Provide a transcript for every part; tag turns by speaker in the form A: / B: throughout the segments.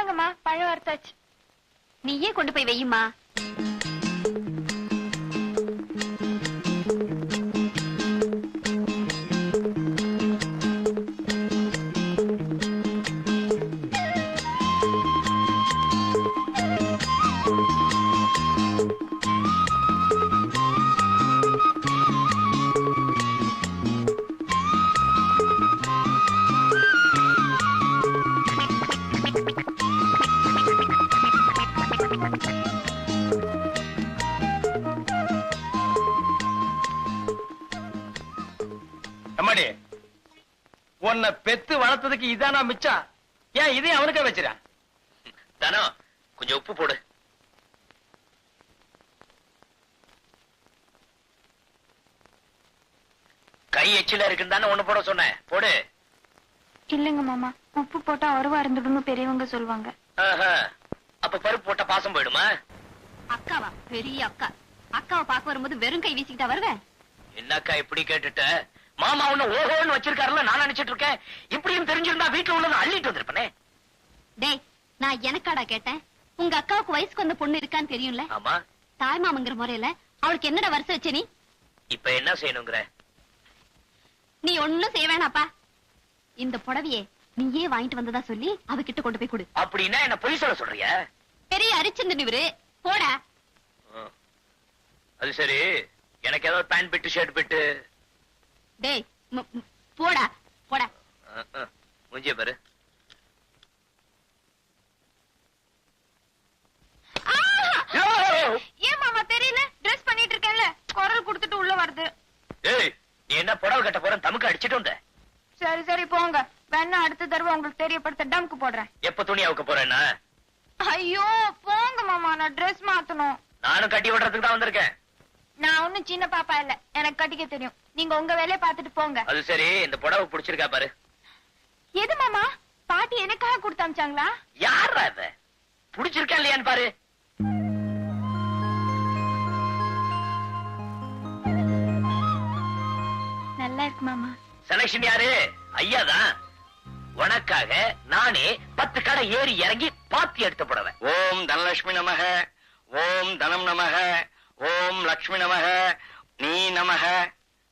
A: இந்தாங்கம்மா பழம் வறுத்தாச்சு.
B: நீயே கொண்டு போய் வையுமா
C: வளர்த்ததுக்கு இதானா மிச்சம் ஏன் இதையும் அவனுக்கே வச்சிரா?
D: தானோ கொஞ்சம் உப்பு போடு. கை எச்சில இருக்குன்னு ஒண்ணு போட சொன்னேன். போடு.
A: இல்லைங்க மாமா உப்பு போட்டா அருவா இருந்துடும்னு பெரியவங்க சொல்லுவாங்க
D: ஆஹா. அப்ப பருப்பு போட்டா பாசம் போயிடுமா?
B: அக்காவா? பெரிய அக்கா. அக்காவை பார்க்க வரும்போது வெறும் கை வீசிக்கிட்டா வருவேன்?
D: என்னக்கா இப்படி கேட்டுட்ட? மாமா உன்ன ஓஹோன்னு வச்சிருக்காருல நான் நினைச்சிட்டு இருக்கேன். இப்படியும் தெரிஞ்சிருந்தா வீட்டுல உள்ளத அள்ளிட்டு வந்திருப்பனே.
B: டேய் நான் எனக்காடா கேட்டேன்? உங்க அக்காவுக்கு வயசுக்கு வந்த பொண்ணு இருக்கான்னு தெரியும்ல?
D: ஆமா.
B: தாய் மாமங்கிற முறையில அவளுக்கு என்னடா வருஷம் வச்ச நீ?
D: இப்ப என்ன செய்யணுங்கிற?
B: நீ ஒண்ணும் செய்ய வேணாப்பா. இந்த புடவையே நீயே வாங்கிட்டு வந்ததா சொல்லி அவகிட்ட கொண்டு போய் கொடு.
D: அப்படின்னா என்ன பொய் சொல்ல சொல்றிய?
B: பெரிய அரிச்சந்திரன் இவரு. போடா.
D: அது சரி. எனக்கு ஏதாவது பேண்ட் பிட்டு ஷர்ட் பிட்டு.
B: டேய் போடா போடா.
D: முஞ்சிய பாரு.
A: ஏன் மாமா தெரியல? ட்ரெஸ் பண்ணிட்டு இருக்கேன்ல. குரல் கொடுத்துட்டு உள்ள வருது.
D: ஏய் நீ என்ன புடவை கட்ட போற தமுக்கு அடிச்சிட்டு வந்த?
A: சரி சரி போங்க. வேணா அடுத்த தடவை உங்களுக்கு தெரியப்படுத்த டம்க்கு போடுறேன்.
D: எப்ப துணி அவுக்க போறேன்னா?
A: ஐயோ போங்க மாமா நான் ட்ரெஸ் மாத்தணும்.
D: நானும் கட்டி விடுறதுக்கு தான் வந்திருக்கேன்.
A: நான் ஒண்ணும் சின்ன பாப்பா இல்ல. எனக்கு கட்டிக்க தெரியும். நீங்க உங்க வேலையை பார்த்துட்டு போங்க.
D: அது சரி இந்த புடவை பிடிச்சிருக்கா பாரு.
A: எது மாமா? பாட்டி எனக்காக கொடுத்து அமிச்சாங்களா?
D: யாரா இவ? பிடிச்சிருக்கா இல்லையான்னு பாரு.
A: நல்லா இருக்கு மாமா.
D: செலக்ஷன் யாரு? ஐயா தான் உனக்காக நானே பத்து கடை ஏறி இறங்கி பாத்தி எடுத்த புடவை.
C: ஓம் தனலட்சுமி நமக ஓம் தனம் நமக ஓம் லக்ஷ்மி நமக நீ நமக.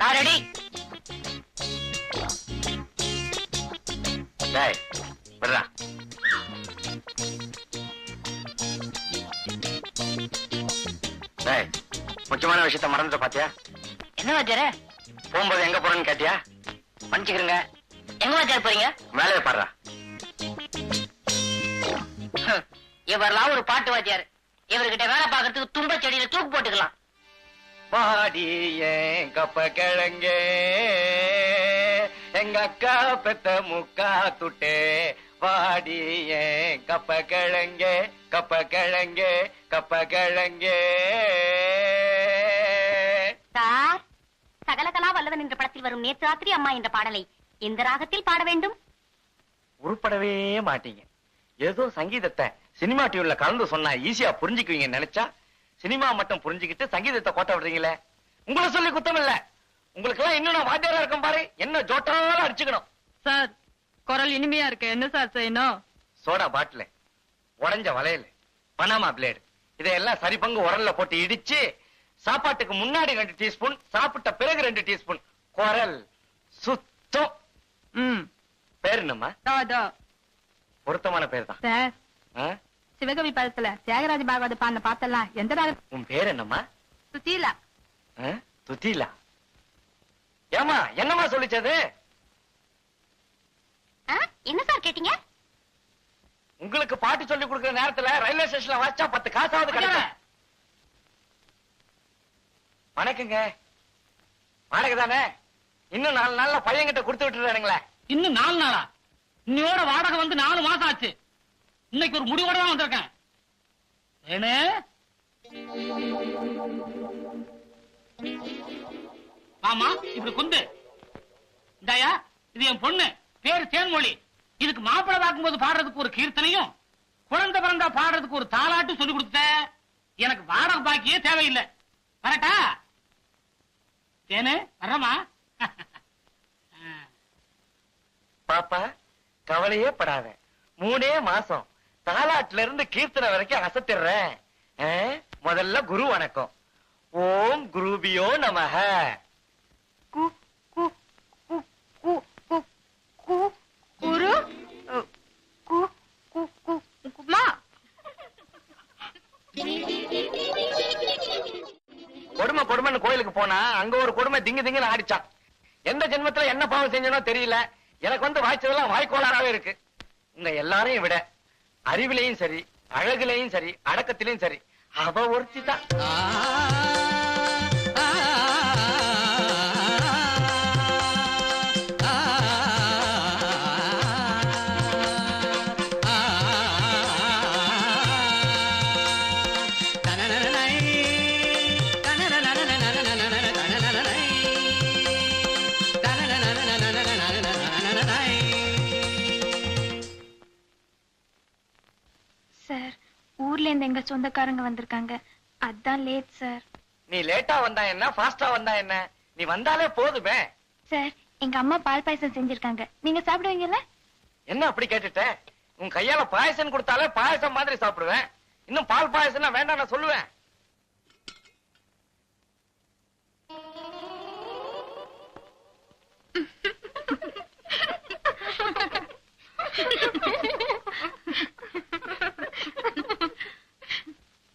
D: நான் ரெடி
C: டேய் விடுறா டேய் முக்கியமான விஷயத்த மறந்துட்ட பாத்தியா?
D: என்ன வாத்தியாரே?
C: போகும்போது எங்க போறேன்னு கேட்டியா?
D: மன்னிச்சுக்கிறேங்க எங்க வாத்தியார் போறீங்க?
C: மேலே பாடுறா.
D: இவரெல்லாம் ஒரு பாட்டு வாத்தியார். இவர்கிட்ட வேலை பார்க்கறதுக்கு தும்ப செடியில தூக்கு போட்டுக்கலாம்.
C: பாடி ஏன் கப்ப கிழங்கே. எங்க அக்கா பெத்த முக்கா துட்டே. ஏன் கப்ப கிழங்கே கப்ப கிழங்கே கப்ப கிழங்கே.
B: சார் சகலகலா வல்லவன் என்ற படத்தில் வரும் நேற்று ராத்திரி அம்மா என்ற பாடலை எந்த ராகத்தில் பாட வேண்டும்?
C: உருப்படவே மாட்டீங்க. ஏதோ சங்கீதத்தை சினிமா டியூன்ல கலந்து சொன்னா ஈஸியா புரிஞ்சுக்குவீங்க நினைச்சா சினிமா மட்டும் புரிஞ்சுக்கிட்டு சங்கீதத்தை கோட்ட விடுறீங்களே? உங்களை சொல்லி குத்தம் இல்ல. உங்களுக்கு எல்லாம் இன்னும் வாத்தியாரா இருக்கேன் பாரு. என்ன ஜோட்டாலும் அடிச்சுக்கணும்.
E: சார் குரல் இனிமையா இருக்கு. என்ன சார் செய்யணும்?
C: Soda bottle. உடைஞ்ச வளையல். பனாமா பிளேடு இதையெல்லாம் சரி பங்கு உரல்ல போட்டு இடிச்சு சாப்பாட்டுக்கு முன்னாடி ரெண்டு டீஸ்பூன் சாப்பிட்ட பிறகு ரெண்டு டீஸ்பூன். குரல் சுத்தம். பேர் என்னம்மா? பொருத்தமான பேர் தான்?
E: சிவகவி பதத்துல தியாகராஜ பாகவத பாடின பாத்தெல்லாம் எந்த ராக
C: உன் பேர் என்னம்மா?
E: சுத்தீலா
C: ஆ? துத்திலா ஏமா என்னம்மா சொல்லிச்சது?
B: என்ன சார் கேட்டீங்க?
C: உங்களுக்கு பாட்டு சொல்லி கொடுக்கிற நேரத்துல ரயில்வே ஸ்டேஷன்ல வச்சா பத்து காசாவது கிடைக்கும். வணக்கங்க. வணக்கம் தானே? இன்னும் நாலு நாள்ல பையன்கிட்ட கொடுத்து விட்டுறானுங்களே.
F: இன்னும் நாலு நாளா?
G: இன்னையோட வாடகை வந்து நாலு மாசம் ஆச்சு. இன்னைக்கு ஒரு முடிவோட தான் வந்திருக்கேன். ஏனு? ஆமா இப்படி குந்து. இந்தாயா இது என் பொண்ணு பேரு தேன்மொழி. இதுக்கு மாப்பிள்ளை பார்க்கும்போது பாடுறதுக்கு ஒரு கீர்த்தனையும் குழந்தை பிறந்தா பாடுறதுக்கு ஒரு தாளாட்டும் சொல்லி கொடுத்த எனக்கு வாடகை பாக்கியே தேவையில்லை. வரட்டா? தேனு வரமா?
C: பாப்பா கவலையே படாத. மூணே மாசம். தாலாட்டுல இருந்து கீர்த்தனை வரைக்கும் அசத்திடுறேன்? முதல்ல குரு வணக்கம். ஓம் குருபியோ நமக.
A: கு கு கு கு கு கு. குரு? அ, கு கு கு குமா?
C: கொடுமை கொடுமைன்னு கோயிலுக்கு போனா அங்க ஒரு கொடுமை திங்கு திங்குன்னு ஆடிச்சான். எந்த ஜென்மத்துல என்ன பாவம் செஞ்சனோ தெரியல. எனக்கு வந்து வாய்ச்சதெல்லாம் வாய்க்கோளாறாவே இருக்கு. உங்க எல்லாரையும் விட. அறிவிலையும் சரி அழகுலையும் சரி அடக்கத்திலையும் சரி. அவ ஒருத்தி தான்
A: வந்திருக்காங்க. அதான் லேட் சார்
C: நீ லேட்டா வந்தா என்ன? ஃபாஸ்டா வந்தா என்ன? நீ வந்தாலே போதுமே.
A: சார் எங்க அம்மா பால் பாயசம் செஞ்சிருக்காங்க. நீங்க சாப்பிடுவீங்கல்ல?
C: என்ன அப்படி கேட்டுட்ட? உன் கையால பாயசம் கொடுத்தாலே பாயசம் மாதிரி சாப்பிடுவேன். இன்னும் பால் பாயசம் வேண்டாம் நான் சொல்லுவேன்.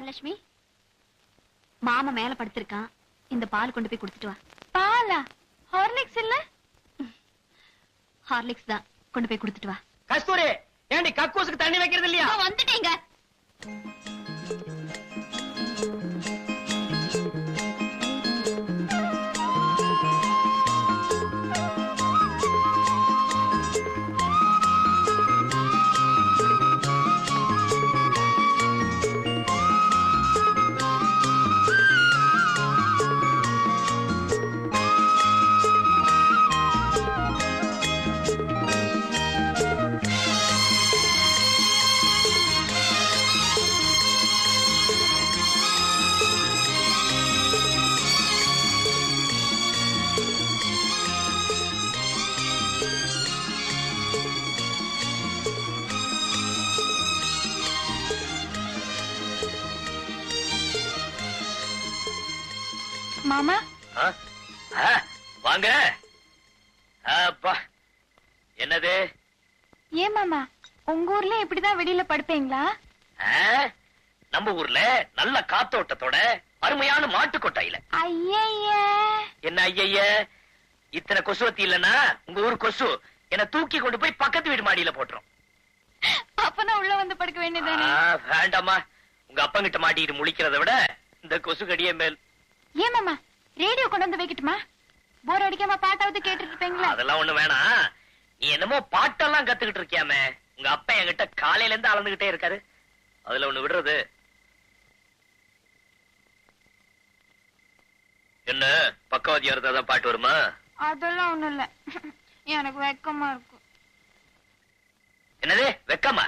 B: தனலட்சுமி மாமா மேல படுத்திருக்கான். இந்த பால் கொண்டு போய் கொடுத்துட்டு வா.
A: பாலா? ஹார்லிக்ஸ் இல்ல?
B: ஹார்லிக்ஸ் தான். கொண்டு போய் கொடுத்துட்டு வா.
G: கஸ்தூரி ஏண்டி கக்கூசுக்கு தண்ணி வைக்கிறது இல்லையா?
B: வந்துட்டேங்க.
A: மாமா?
C: வாங்க. என்னது?
A: ஏன் மாமா உங்க ஊர்ல இப்படிதான் வெளியில படுப்பீங்களா?
C: நம்ம ஊர்ல நல்ல காத்தோட்டத்தோட அருமையான மாட்டு கொட்டாயில என்ன ஐய இத்தனை கொசுவத்தி இல்லன்னா உங்க ஊர் கொசு என்ன தூக்கி கொண்டு போய் பக்கத்து வீடு மாடியில போட்டுரும்.
A: அப்பனா உள்ள வந்து படுக்க வேண்டியதானே
C: ஆ, வேண்டாம்மா. உங்க அப்பங்கிட்ட மாட்டிட்டு முழிக்கிறத விட இந்த கொசு கடியே மேல்
A: ஏன் மாமா? ரேடியோ கொண்டு வந்து வைக்கட்டுமா? போர் அடிக்காம பாட்டாவது கேட்டுட்டு இருப்பீங்களா
C: அதெல்லாம் ஒண்ணு வேணாம். நீ என்னமோ பாட்டெல்லாம் கத்துக்கிட்டு இருக்கியாமே. உங்க அப்பா என்கிட்ட காலையில இருந்து அளந்துகிட்டே இருக்காரு. அதுல ஒண்ணு விடுறது. என்ன? பக்கவாதியா இருந்தா தான் பாட்டு வருமா?
A: அதெல்லாம் ஒண்ணும் இல்ல. எனக்கு வெக்கமா இருக்கும்
C: என்னது? வெக்கமா?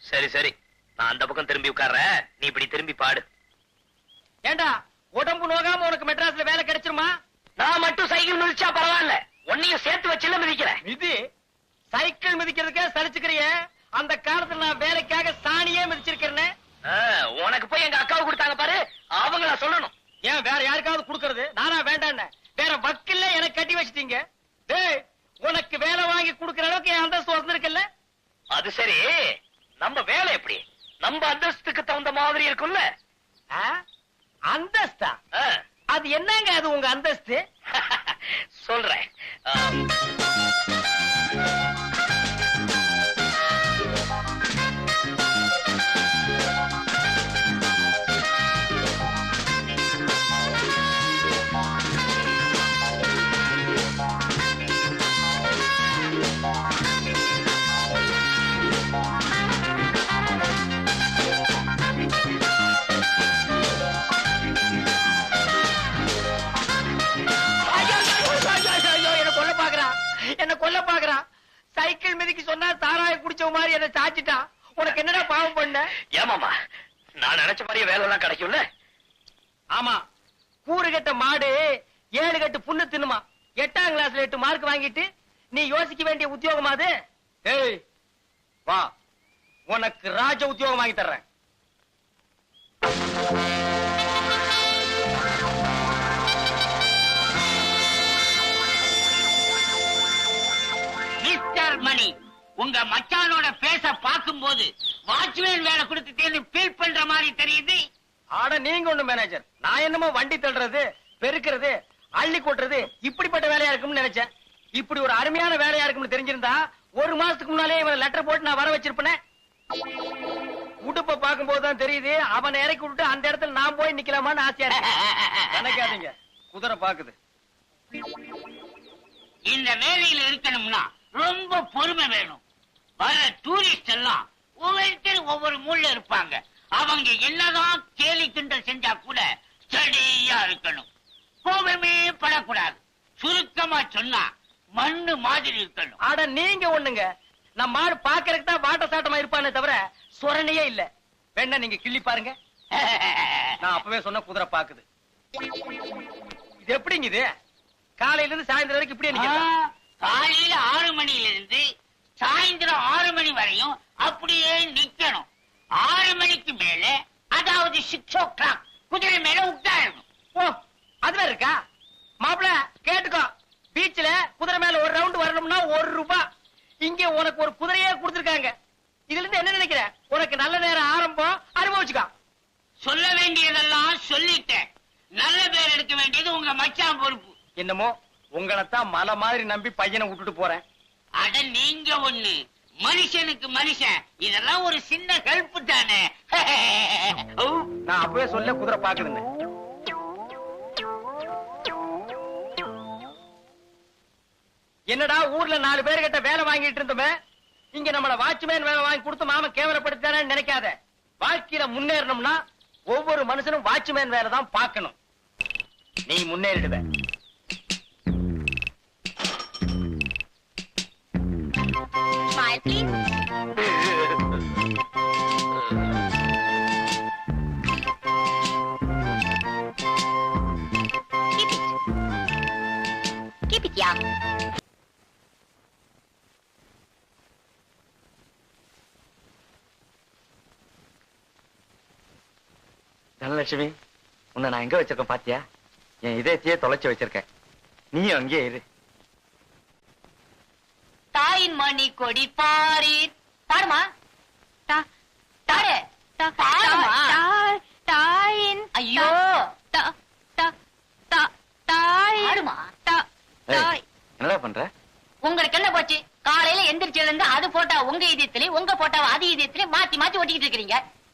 C: சரி சரி. நான் அந்த பக்கம் திரும்பி உட்கார்றேன். நீ இப்படி திரும்பி பாடு.
G: ஏண்டா? உடம்பு நோகாம உனக்கு மெட்ராஸ்ல வேலை கிடைச்சிருமா?
C: நான் மட்டும் சைக்கிள் மிதிச்சா பரவாயில்ல. உன்னையும் சேர்த்து வச்சுல மிதிக்கிறேன்.
G: இது சைக்கிள் மிதிக்கிறதுக்கே சலிச்சுக்கிறிய? அந்த காலத்துல நான் வேலைக்காக சாணியே மிதிச்சிருக்கிறேன்.
C: உனக்கு போய் எங்க அக்காவை கொடுத்தாங்க பாரு. அவங்கள சொல்லணும்.
G: ஏன் வேற யாருக்காவது கொடுக்கறது? நானா வேண்டாம் வேற வக்கில்ல எனக்கு கட்டி வச்சிட்டீங்க. உனக்கு வேலை வாங்கி கொடுக்கற அளவுக்கு என் அந்தஸ்து வந்திருக்குல்ல?
D: அது
C: சரி. நம்ம வேலை எப்படி? நம்ம அந்தஸ்துக்கு தகுந்த மாதிரி இருக்கும்ல.
G: அந்தஸ்தா.
C: ஆ,
G: அது என்னங்க அது உங்க அந்தஸ்து?
C: சொல்றேன்.
G: சைக்கிள் மிதிக்கு சொன்னா சாராய குடிச்ச மாதிரி என்ன சாச்சிட்டான் உனக்கு என்னடா பாவம் பண்ண?
C: ஏமாமா நான் நினைச்ச மாதிரியே வேலை எல்லாம் கிடைக்கும்ல?
G: ஆமா. கூறு கட்ட மாடு ஏழு கட்டு புண்ணு தின்னுமா? எட்டாம் கிளாஸ்ல எட்டு மார்க் வாங்கிட்டு நீ யோசிக்க வேண்டிய உத்தியோகமா அது? ஏய் வா. உனக்கு ராஜ உத்தியோகம் வாங்கி தர்றேன்.
H: உங்க மச்சானோட பேச பார்க்கும்போது வாட்ச்மேன் வேலை கொடுத்துட்டேன்னு ஃபீல் பண்ற மாதிரி தெரியுது?
G: ஆட நீங்க ஒண்ணு மேனேஜர் நான் என்னமோ வண்டி தள்ளுறது பெருக்கிறது அள்ளி கொட்டுறது இப்படிப்பட்ட வேலையா இருக்கும்னு நினைச்சேன். இப்படி ஒரு அருமையான வேலையா இருக்கும்னு தெரிஞ்சிருந்தா ஒரு மாசத்துக்கு முன்னாலே இவன் லெட்டர் போட்டு நான் வர வச்சிருப்பேனே. உடுப்ப பார்க்கும்போது தான் தெரியுது அவனை இறக்கி விட்டு அந்த இடத்துல நான் போய் நிக்கலாமான்னு ஆசையா நினைக்காதீங்க. குதிரை பாக்குது.
H: இந்த வேலையில இருக்கணும்னா ரொம்ப பொறுமை வேணும். வர டூரிஸ்ட் எல்லாம் ஒவ்வொருத்தர் ஒவ்வொரு மூல்ல இருப்பாங்க. அவங்க என்னதான் கேலி கிண்டல் செஞ்சா கூட ஸ்டடியா இருக்கணும். கோபமே படக்கூடாது. சுருக்கமா சொன்னா மண்ணு மாதிரி இருக்கணும்.
G: ஆட நீங்க ஒண்ணுங்க. நம்ம ஆடு பாக்குறதுக்கு தான் வாட்ட சாட்டமா இருப்பானே தவிர சொரணையே இல்ல. வேணா நீங்க கிள்ளி பாருங்க. நான் அப்பவே சொன்ன குதிரை பாக்குது. இது எப்படிங்க இது? காலையில இருந்து சாயந்தரம் வரைக்கும் இப்படியே
H: ஆ,
G: நிக்கிறதா?
H: காலையில ஆறு சாயந்தரம் ஆறு மணி வரையும் அப்படியே நிக்கணும். ஆறு மணிக்கு மேல அதாவது சிக்ஸ் ஓ கிளாக் குதிரை மேல உட்காரணும்.
G: ஓ அது வேற இருக்கா? மாப்பிள கேட்டுக்கோ. பீச்ல குதிரை மேல ஒரு ரவுண்ட் வரணும்னா ஒரு ரூபாய் இங்க உனக்கு ஒரு குதிரையே கொடுத்திருக்காங்க. இதுல இருந்து என்ன நினைக்கிற? உனக்கு நல்ல நேரம் ஆரம்பம் அனுபவிச்சுக்கோ.
H: சொல்ல வேண்டியதெல்லாம் சொல்லிட்டேன். நல்ல பேர் எடுக்க வேண்டியது உங்க மச்சான் பொறுப்பு.
G: என்னமோ உங்களைத்தான் மலை மாதிரி நம்பி பையனை விட்டுட்டு போறேன்.
H: அட நீங்க ஒண்ணு. மனுஷனுக்கு மனுஷன். இதெல்லாம் ஒரு சின்ன ஹெல்ப் தானே.
G: நான் அப்பவே சொல்ல குதிரை பாக்குதுன்னு என்னடா ஊர்ல நாலு பேரு கிட்ட வேலை வாங்கிட்டு இருந்தோமே? இங்க நம்மள வாட்ச்மேன் வேலை வாங்கி கொடுத்து மாமன் கேவலப்படுத்தானு நினைக்காத. வாழ்க்கையில முன்னேறணும்னா ஒவ்வொரு மனுஷனும் வாட்ச்மேன் வேலை தான் பார்க்கணும். நீ
I: முன்னேறிடுவேன்
C: தனலட்சுமி உன்னை நான் எங்க வச்சிருக்கேன் பாத்தியா? என் இதயத்தையே தொலைச்சு வச்சிருக்கேன். நீயும் அங்கேயே இரு.
I: தாயின் மணி கொடி பாரீர் பாடுமா
A: தா-
I: பாடு
A: தா-
I: பாடுமா
A: தா- தாயின்
I: ஐயோ.
A: தா- தா- தா- தாயின்
I: பாடுமா
A: தா-
C: ஏய்,
A: தாய்.
C: என்னடா பண்ற?
I: உங்களுக்கு என்ன போச்சு? காலையில எந்திரிச்சதுல இருந்து அது போட்டா உங்க இதயத்திலயும் உங்க போட்டா அது இதயத்திலயும் மாத்தி மாத்தி ஒட்டிக்கிட்டு இருக்கீங்க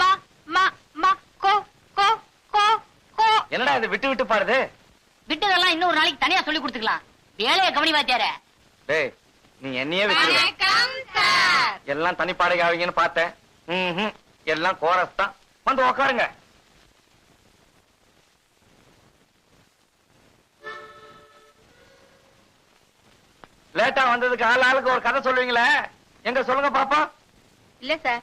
A: மா மா மா கோ கோ கோ கோ.
C: என்னடா இது விட்டு விட்டு பாடுது
I: விட்டதெல்லாம் இன்னொரு நாளைக்கு தனியா சொல்லி கொடுத்துக்கலாம். வேலையை கவனி வாத்தியார.
C: டேய் நீ என்னையே வச்சிருக்க
A: வணக்கம் சார்.
C: எல்லாம் தனி பாடகை ஆவீங்கன்னு பார்த்தேன். எல்லாம் கோரஸ் தான். வந்து உக்காருங்க. லேட்டா வந்ததுக்கு ஆள் ஆளுக்கு ஒரு கதை சொல்லுவீங்களே? எங்க சொல்லுங்க பாப்பா?
E: இல்ல சார்.